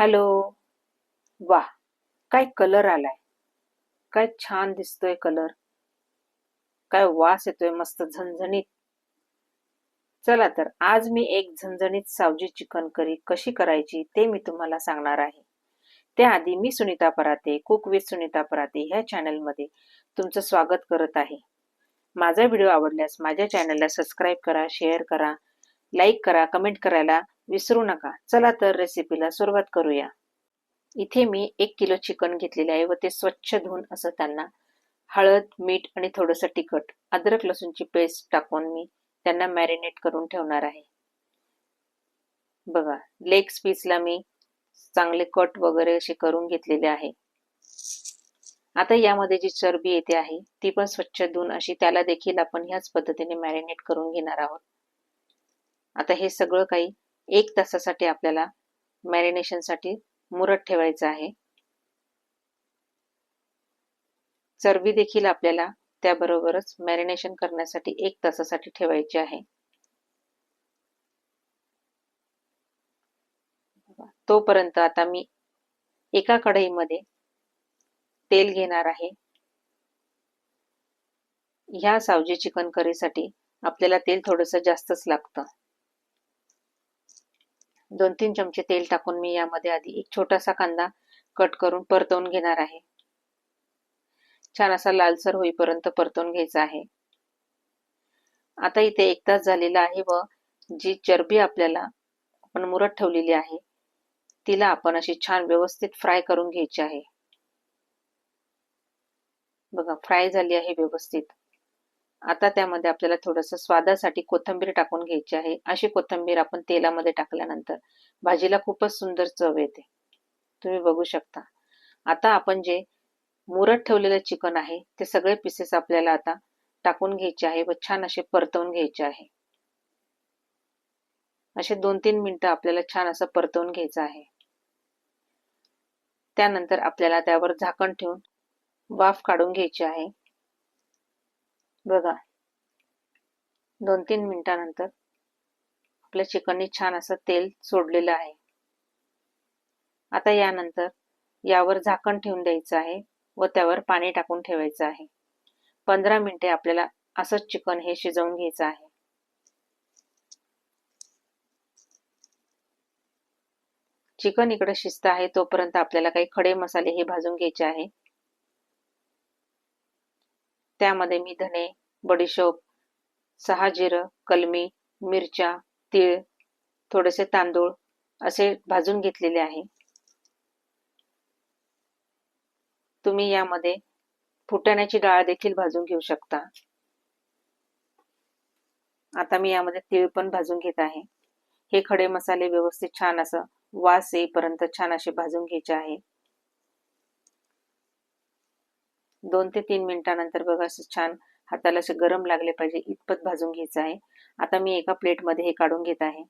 Hello. वा काय colour आलाय. काय छान दिसतोय कलर. काय वास येतोय मस्त झणझणीत. चला तर आज मी एक झणझणीत सावजी चिकन करी कशी करायची ते मी तुम्हाला सांगणार आहे. त्याआधी मी सुनीता पराते कुक विथ सुनीता पराते ह्या चॅनलमध्ये तुमचं स्वागत करत आहे. माझा व्हिडिओ आवडल्यास माझ्या चॅनलला सबस्क्राईब करा शेअर करा लाईक करा कमेंट करायला विसरू नका. चला तर रेसिपीला सुरुवात करूया. इथे मी एक किलो चिकन घेतलेले आहे व ते स्वच्छ धुवून असं त्यांना हळद मीठ आणि थोडंसं तिखट अद्रक लसूणची पेस्ट टाकून मी त्यांना मॅरिनेट करून ठेवणार आहे. बघा लेग पीसला मी चांगले कट वगैरे असे करून घेतलेले आहे. आता यामध्ये जी चरबी येते आहे ती पण स्वच्छ धुवून अशी त्याला देखील आपण ह्याच पद्धतीने मॅरिनेट करून घेणार आहोत. आता हे सगळं काही एक तासासाठी आपल्याला मॅरिनेशनसाठी मुरत ठेवायचं आहे. चरबी देखील आपल्याला त्याबरोबरच मॅरिनेशन करण्यासाठी एक तासासाठी ठेवायची आहे. तोपर्यंत आता मी एका कढईमध्ये तेल घेणार आहे. ह्या सावजी चिकन करीसाठी आपल्याला तेल थोडंसं जास्तच लागतं. दोन तीन चमचे तेल टाकून मी यामध्ये आधी एक छोटासा कांदा कट करून परतवून घेणार आहे. छान असा लालसर होईपर्यंत परतवून घ्यायचा आहे. आता इथे एक तास झालेला आहे व जी चरबी आपल्याला आपण मुरत ठेवलेली आहे तिला आपण अशी छान व्यवस्थित फ्राय करून घ्यायची आहे. बघा फ्राय झाली आहे व्यवस्थित. आता त्यामध्ये आपल्याला थोडस स्वादासाठी कोथंबीर टाकून घ्यायची आहे. अशी कोथंबीर आपण तेलामध्ये टाकल्यानंतर भाजीला खूपच सुंदर चव येते. तुम्ही बघू शकता. आता आपण जे मुरत ठेवलेलं चिकन आहे ते सगळे पीसेस आपल्याला आता टाकून घ्यायचे आहे व छान असे परतवून घ्यायचे आहे. असे दोन तीन मिनिटं आपल्याला छान असं परतवून घ्यायचं आहे. त्यानंतर आपल्याला त्यावर झाकण ठेवून वाफ काढून घ्यायची आहे. बघा. दोन तीन मिनिटानंतर आपल्या चिकनने छान असं तेल सोडलेलं आहे. आता यानंतर यावर झाकण ठेवून द्यायचं आहे व त्यावर पाणी टाकून ठेवायचं आहे. पंधरा मिनिटे आपल्याला असंच चिकन हे शिजवून घ्यायचं आहे. चिकन इकडे शिजत आहे तोपर्यंत आपल्याला काही खडे मसाले हे भाजून घ्यायचे आहे. त्यामध्ये मी धने बडीशोप सहा जिरं कलमी मिरच्या तीळ थोडेसे तांदूळ असे भाजून घेतलेले आहे. तुम्ही यामध्ये फुटाण्याची डाळ देखील भाजून घेऊ शकता. आता मी यामध्ये तीळ पण भाजून घेत आहे. हे खडे मसाले व्यवस्थित छान असं वास येईपर्यंत छान असे भाजून घ्यायचे आहे. दोन ते तीन मिनिटानंतर बघा असं छान हाताला असे गरम लागले पाहिजे इतपत भाजून घ्यायचं आहे. आता मी एका प्लेटमध्ये हे काढून घेत आहे.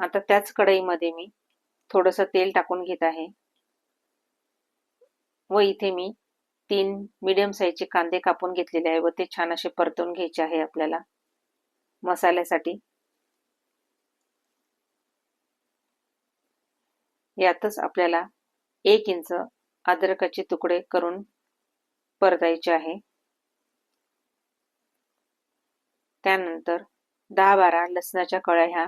आता त्याच कढईमध्ये मी थोडंसं तेल टाकून घेत आहे. व इथे मी तीन मीडियम साईजचे कांदे कापून घेतलेले आहे व ते छान असे परतून घ्यायचे आहे आपल्याला मसाल्यासाठी. यातच आपल्याला एक इंच अद्रकाचे तुकडे करून परतायचे आहे. त्यानंतर दहा बारा लसणाच्या कळ्या ह्या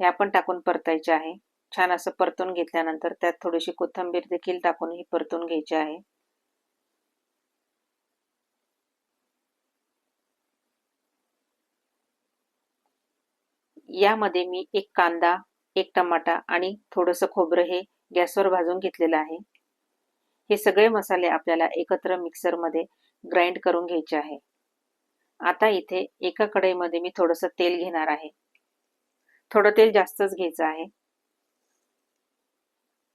ह्या पण टाकून परतायच्या आहे. छान असं परतून घेतल्यानंतर त्यात थोडीशी कोथंबीर देखील टाकून ही परतून घ्यायची आहे. यामध्ये मी एक कांदा एक टमाटा आणि थोडंसं खोबरं हे गॅसवर भाजून घेतलेलं आहे. हे सगळे मसाले आपल्याला एकत्र मिक्सरमध्ये ग्राइंड करून घ्यायचे आहे. आता इथे एका कढईमध्ये मी थोडंसं तेल घेणार आहे. थोडं तेल जास्तच घ्यायचं आहे.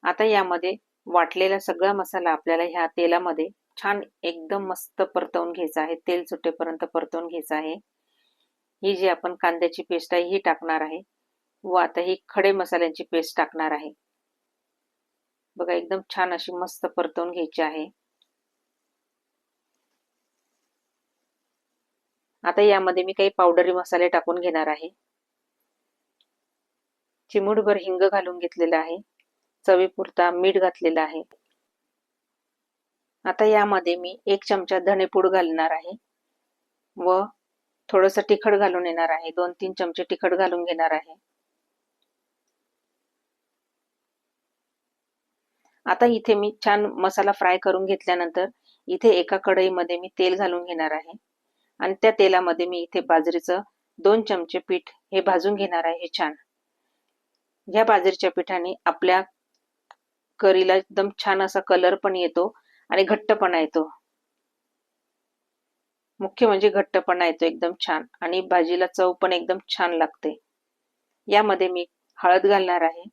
आता यामध्ये वाटलेला सगळा मसाला आपल्याला ह्या तेलामध्ये छान एकदम मस्त परतवून घ्यायचा आहे. तेल सुटेपर्यंत परतवून घ्यायचं आहे. ही जी आपण कांद्याची पेस्ट आहे ही टाकणार आहे. व आता ही खडे मसाल्यांची पेस्ट टाकणार आहे. बघा एकदम छान अशी मस्त परतवून घ्यायची आहे. आता यामध्ये मी काही पावडरी मसाले टाकून घेणार आहे. चिमूटभर हिंग घालून घेतलेला आहे. चवीपुरता मीठ घातलेलं आहे. आता यामध्ये मी एक चमचा धणेपूड घालणार आहे व थोडस तिखट घालून येणार आहे. दोन तीन चमचे तिखट घालून घेणार आहे. आता इथे मी छान मसाला फ्राय करून घेतल्यानंतर इथे एका कढईमध्ये मी तेल घालून घेणार आहे. आणि त्या तेलामध्ये मी इथे बाजरीचं दोन चमचे पीठ हे भाजून घेणार आहे छान. ह्या बाजरीच्या पिठाने आपल्या करीला एकदम छान असा कलर पण येतो आणि घट्टपणा येतो. मुख्य म्हणजे घट्टपणा येतो एकदम छान आणि भाजीला चव पण एकदम छान लागते. यामध्ये मी हळद घालणार आहे.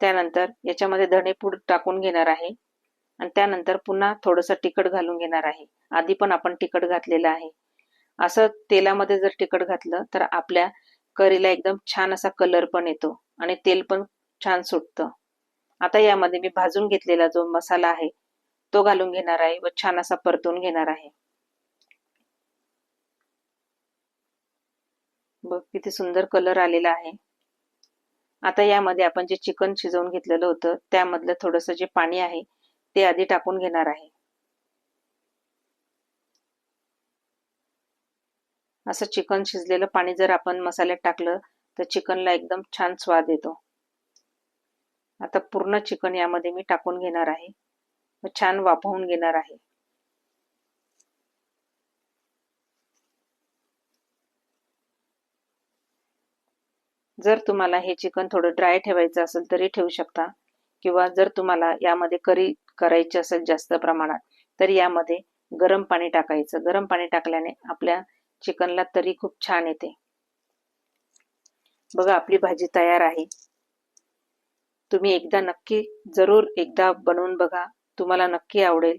त्यानंतर याच्यामध्ये धणेपूड टाकून घेणार आहे. आणि त्यानंतर पुन्हा थोडंसं तिखट घालून घेणार आहे. आधी पण आपण तिखट घातलेलं आहे. असं तेलामध्ये जर तिखट घातलं तर आपल्या करीला एकदम छान असा कलर पण येतो आणि तेल पण छान सुटतं. आता यामध्ये मी भाजून घेतलेला जो मसाला आहे तो घालून घेणार आहे व छान असा परतून घेणार आहे. बघ किती सुंदर कलर आलेला आहे. आता यामध्ये आपण जे चिकन शिजवून घेतलेलं होतं त्यामधलं थोडंसं जे पाणी आहे ते आधी टाकून घेणार आहे. असं चिकन शिजलेलं पाणी जर आपण मसाल्यात टाकलं तर चिकनला एकदम छान स्वाद येतो. आता पूर्ण चिकन यामध्ये मी टाकून घेणार आहे. छान वाफवून घेणार आहे. जर तुम्हाला हे चिकन थोडं ड्राय ठेवायचं असेल तरी ठेवू शकता. किंवा जर तुम्हाला यामध्ये करी करायची असेल जास्त प्रमाणात तर यामध्ये गरम पाणी टाकायचं. गरम पाणी टाकल्याने आपल्या चिकनला तरी खूप छान येते. बघा आपली भाजी तयार आहे. तुम्ही एकदा नक्की जरूर एकदा बनवून बघा. तुम्हाला नक्की आवडेल.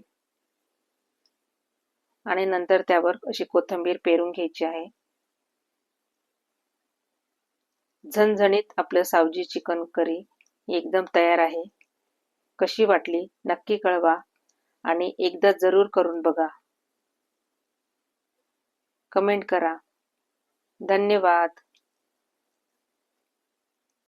आणि नंतर त्यावर अशी कोथिंबीर पेरून घ्यायची आहे. झणझणीत आपलं सावजी चिकन करी एकदम तयार आहे. कशी वाटली? नक्की कळवा आणि एकदा जरूर करून बघा. कमेंट करा. धन्यवाद.